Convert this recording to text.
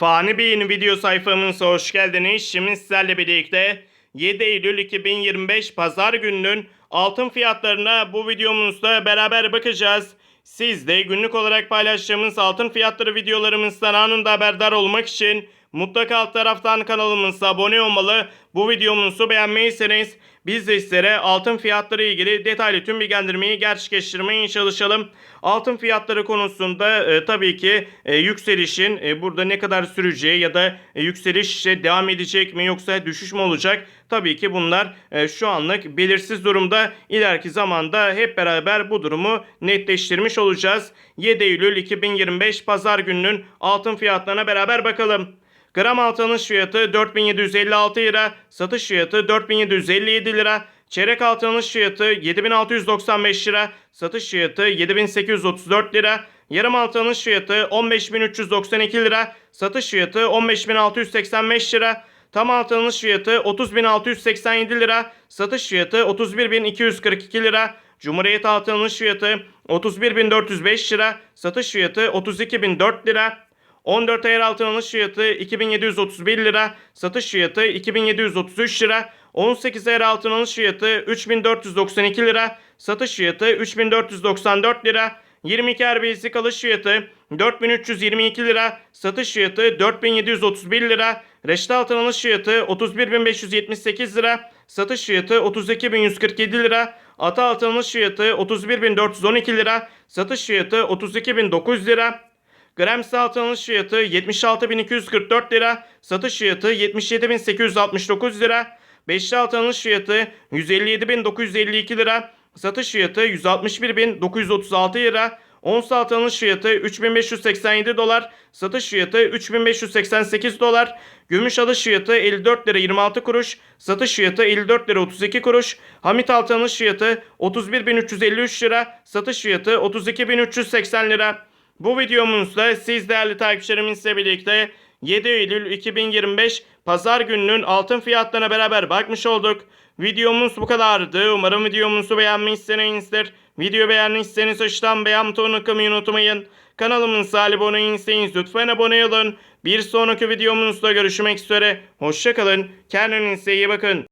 Fani Bey'in video sayfamıza hoş geldiniz. Şimdi sizlerle birlikte 7 Eylül 2025 Pazar gününün altın fiyatlarına bu videomuzda beraber bakacağız. Siz de günlük olarak paylaştığımız altın fiyatları videolarımızdan anında haberdar olmak için mutlaka alt taraftan kanalımıza abone olmalı. Bu videomuzu beğenmeyseniz biz de sizlere altın fiyatları ilgili detaylı tüm bilgilendirmeyi gerçekleştirmeye çalışalım. Altın fiyatları konusunda e, tabii ki e, yükselişin e, burada ne kadar süreceği ya da e, yükseliş işte devam edecek mi yoksa düşüş mü olacak? Tabii ki bunlar e, şu anlık belirsiz durumda. İleriki zamanda hep beraber bu durumu netleştirmiş olacağız. 7 Eylül 2025 Pazar gününün altın fiyatlarına beraber bakalım. Gram altın alış fiyatı 4756 lira, satış fiyatı 4757 lira. Çeyrek altın alış fiyatı 7695 lira, satış fiyatı 7834 lira. Yarım altın alış fiyatı 15392 lira, satış fiyatı 15685 lira. Tam altın alış fiyatı 30.687 lira, satış fiyatı 31.242 lira. Cumhuriyet altın alış fiyatı 31.405 lira, satış fiyatı 32.004 lira. 14 ayar altın alış fiyatı 2731 lira, satış fiyatı 2733 lira. 18 ayar altın alış fiyatı 3492 lira, satış fiyatı 3494 lira. 22 ayar basic alış fiyatı 4322 lira, satış fiyatı 4731 lira. Reşte altın alış fiyatı 31578 lira, satış fiyatı 32147 lira. Ata altın alış fiyatı 31412 lira, satış fiyatı 32900 lira. Gram altın fiyatı 76.244 lira, satış fiyatı 77.869 lira. Beşli altın fiyatı 157.952 lira, satış fiyatı 161.936 lira. Ons altın alış fiyatı 3587 dolar, satış fiyatı 3588 dolar. Gümüş alış fiyatı 54 lira 26 kuruş, satış fiyatı 54 lira 32 kuruş. Hamit alış fiyatı 31.353 lira, satış fiyatı 32.380 lira. Bu videomuzda siz değerli takipçilerimizle birlikte 7 Eylül 2025 Pazar gününün altın fiyatlarına beraber bakmış olduk. Videomuz bu kadardı. Umarım videomuzu beğenmişsinizdir. Video beğendiyseniz aşağıdan beğen butonuna kılmayı unutmayın. Kanalımıza abone değilseniz lütfen abone olun. Bir sonraki videomuzda görüşmek üzere. Hoşçakalın. Kendinize iyi bakın.